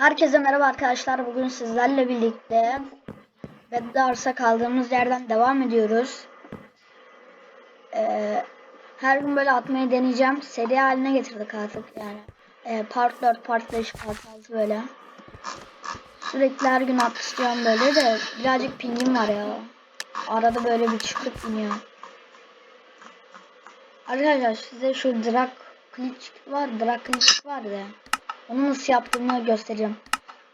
Herkese merhaba arkadaşlar. Bugün sizlerle birlikte Beddars'a kaldığımız yerden devam ediyoruz. Ee, her gün böyle atmayı deneyeceğim. Seri haline getirdik artık yani. Ee, part 4, part 5, part 6 böyle. Sürekli her gün at istiyorum böyle de birazcık pingim var ya. Arada böyle bir çıkıp iniyor. Arkadaşlar size şu drag glitch var, drag glitch var ya. Onu nasıl yaptığımı göstereceğim.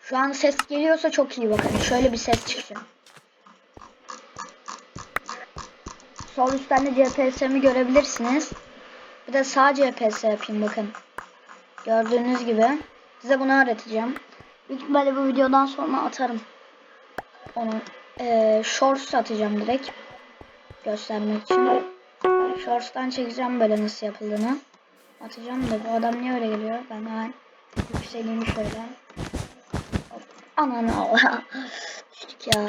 Şu an ses geliyorsa çok iyi bakın. Şöyle bir ses çıkacak. Sol üstten de CPS'mi görebilirsiniz. Bir de sağ GPS yapayım bakın. Gördüğünüz gibi. Size bunu öğreteceğim. Büyük ihtimalle bu videodan sonra atarım. Onu ee, shorts atacağım direkt. Göstermek için. Shorts'tan çekeceğim böyle nasıl yapıldığını. Atacağım da bu adam niye öyle geliyor? Ben hemen yükseleyim şöyle. Hop. Ananı Allah. Düştük ya.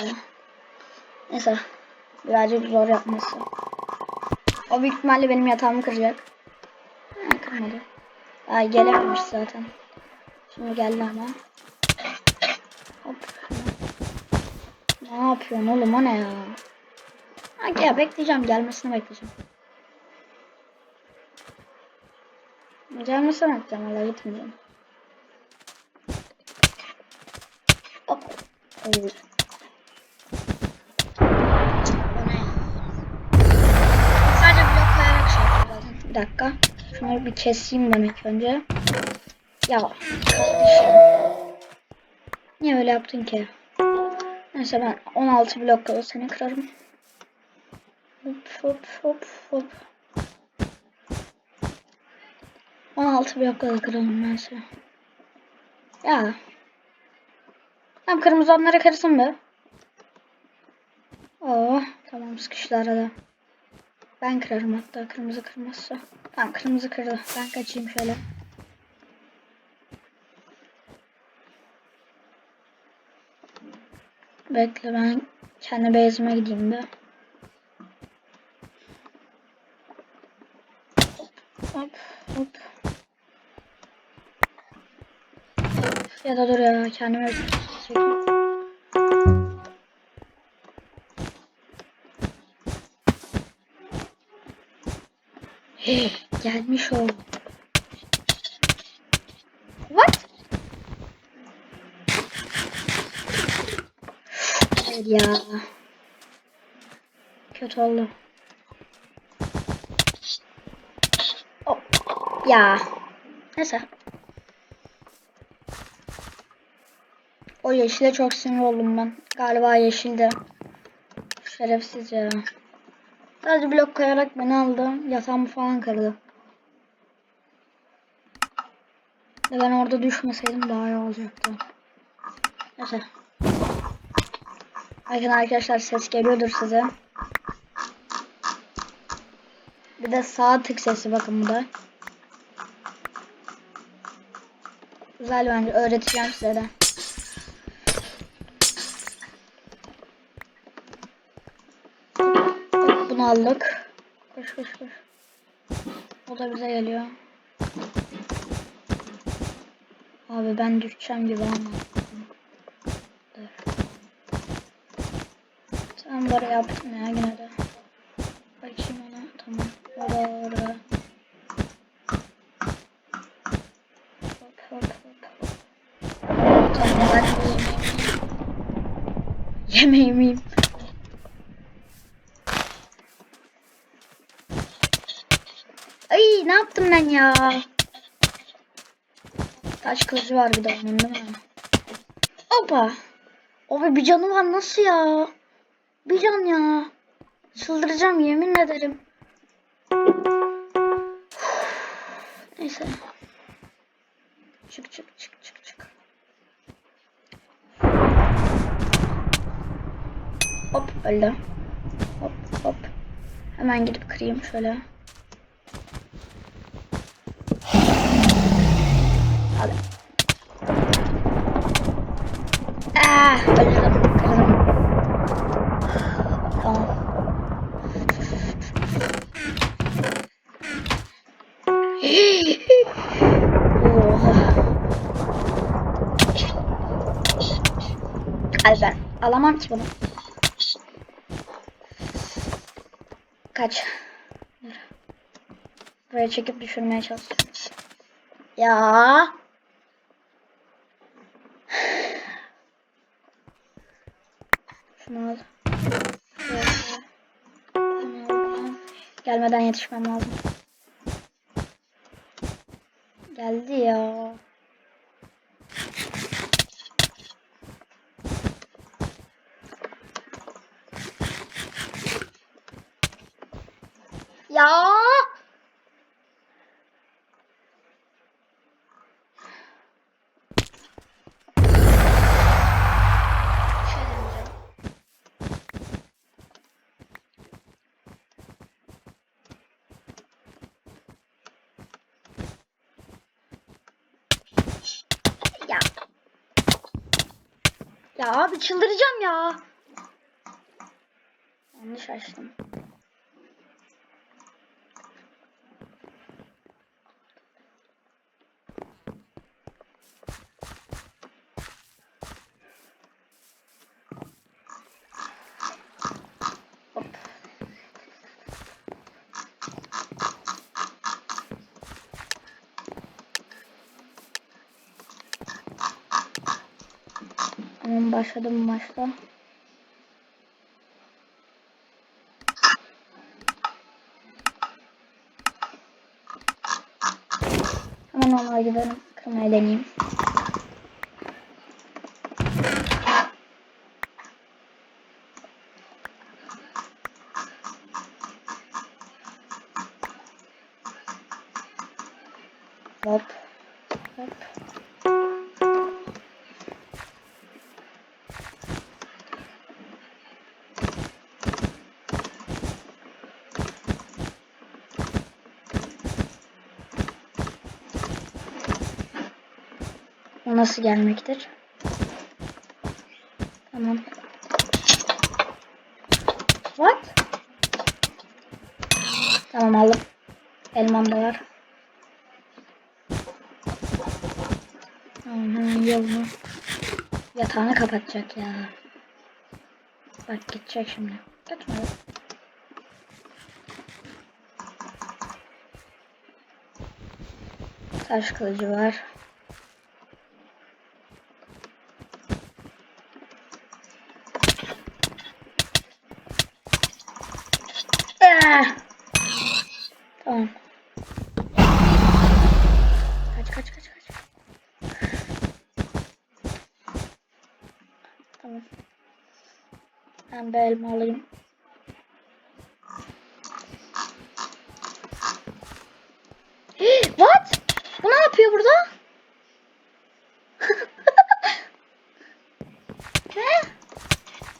Neyse. Birazcık zor yapması. O büyük ihtimalle benim yatağımı kıracak. Ha, kırmadı. Ay gelememiş zaten. Şimdi geldi ama. Hop. Ne yapıyorsun oğlum o ne ya? Ha, ya bekleyeceğim gelmesini bekleyeceğim. Gelmesini bekleyeceğim valla gitmeyeceğim. Hop. Evet. Sadece blok koyarak şey zaten. Bir dakika. Şunları bir keseyim ilk önce. Ya kardeşim. Niye öyle yaptın ki? Neyse ben 16 blok kalır seni kırarım. Hop hop hop hop. 16 blok kalır kıralım ben seni. Ya. Tamam kırmızı onları kırsın be. Oo tamam sıkıştı arada. Ben kırarım hatta kırmızı kırmazsa. Tamam kırmızı kırdı. Ben kaçayım şöyle. Bekle ben kendi base'ime gideyim de. Hop hop. Ya da dur ya kendime çekeyim. Hey, gelmiş o. What? Hayır ya. Kötü oldu. Oh. Ya. Neyse. O yeşile çok sinir oldum ben. Galiba yeşilde. Şerefsiz ya. Sadece blok koyarak beni aldı. Yatağımı falan kırdı. Ve ben orada düşmeseydim daha iyi olacaktı. Neyse. Bakın arkadaşlar ses geliyordur size. Bir de sağ tık sesi bakın bu da. Güzel bence öğreteceğim size de. Aldık. Koş koş koş. O da bize geliyor. Abi ben düşeceğim gibi ama. Tamam böyle yaptım ya yine de. Bakayım ona. Tamam. Orada orada. Hop hop hop. Tamam ben yemeğimi yiyeyim. Ay ne yaptım ben ya? Taş kılıcı var bir de onun değil mi? Hoppa. Abi bir canı var nasıl ya? Bir can ya. Çıldıracağım yemin ederim. Neyse. Çık çık çık çık çık. Hop öldü. Hop hop. Hemen gidip kırayım şöyle. Hadi. Ah, öldürdüm. Kırdım. Tamam. Oha. Abi ben alamam ki bunu. Kaç. Buraya çekip düşürmeye çalışıyorum. Ya. Şunu al. Gelmeden yetişmem lazım. Geldi ya. Ya. Şöyle deneyeceğim. Ya. Ya abi çıldıracağım ya. Yanlış açtım. Tamam başladım maçta. Hemen normal gidelim. Kırmayı deneyeyim. Hop. Hop. Nasıl gelmektir? Tamam. What? Tamam aldım. Elmam da var. Aman yolunu. Yatağını kapatacak ya. Bak gidecek şimdi. Gitmedi. Taş kılıcı var. Ah! Tamam. Kaç kaç kaç kaç. Tamam. Bir elma alayım. What? Bu ne yapıyor burada? He?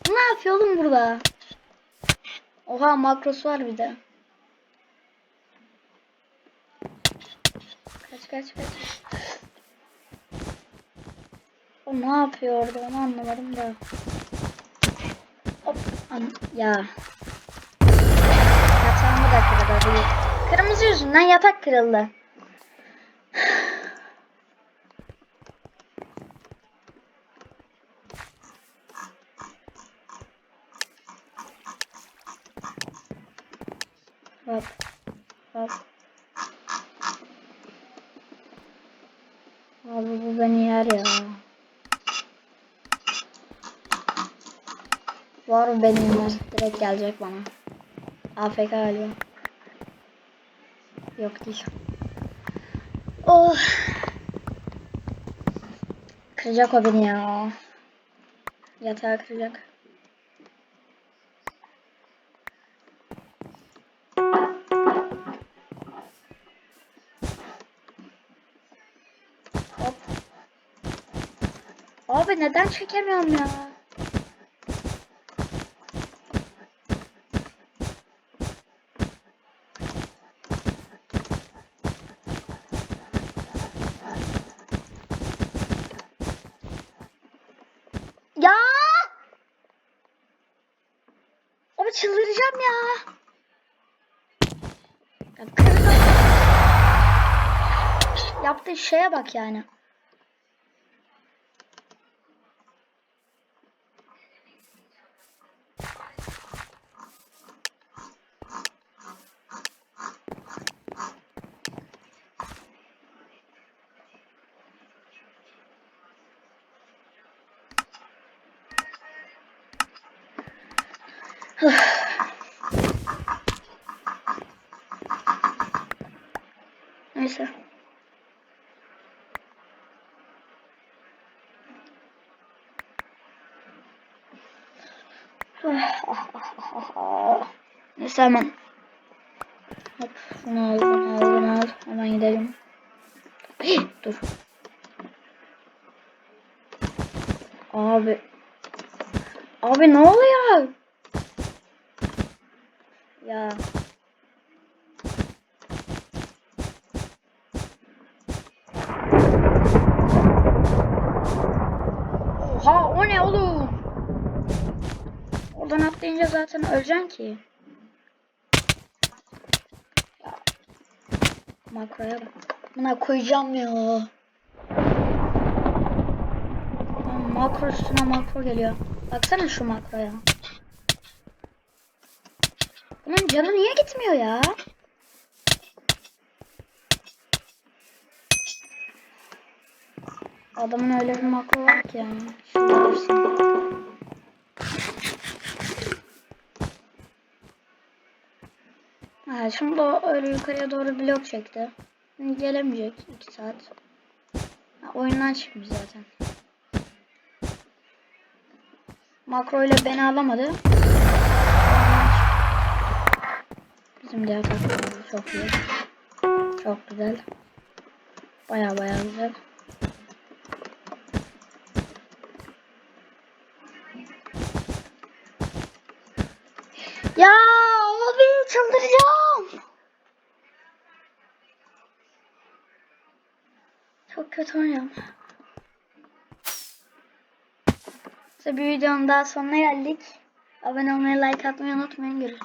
Bu ne yapıyor oğlum burada? Oha makrosu var bir de. Kaç kaç kaç. O ne yapıyor orada onu anlamadım da. Ya. Yatağımı da kırdı. Kırmızı yüzünden yatak kırıldı. Hop. Hop. Abi bu beni yer ya. Var mı benim? Direkt gelecek bana. AFK galiba. Yok değil. Oh. Kıracak o beni ya. Yatağı kıracak. Abi neden çekemiyorum? Ya! Abi çıldıracağım ya. Yaptığı şeye bak yani. Neyse. Neyse hemen. Hop şunu al, bunu al, bunu al. Hemen gidelim. Dur. Abi. Abi ne oluyor? Ya. Oha o ne oğlum? Oradan atlayınca zaten öleceksin ki. Ya. Makroya bak. Buna koyacağım ya. Makro üstüne makro geliyor. Baksana şu makroya. Bunun canı niye gitmiyor ya? Adamın öyle bir makro var ki yani. Dursun. Ha, şimdi o öyle yukarıya doğru blok çekti. Gelemeyecek 2 saat. Ha, oyundan çıkmış zaten. Makro ile beni alamadı. Bizim diğer takımımız çok iyi. Çok güzel. Baya baya güzel. Ya abi çıldıracağım. Çok kötü oynuyorum. İşte bir videonun daha sonuna geldik. Abone olmayı, like atmayı unutmayın. Görüşürüz.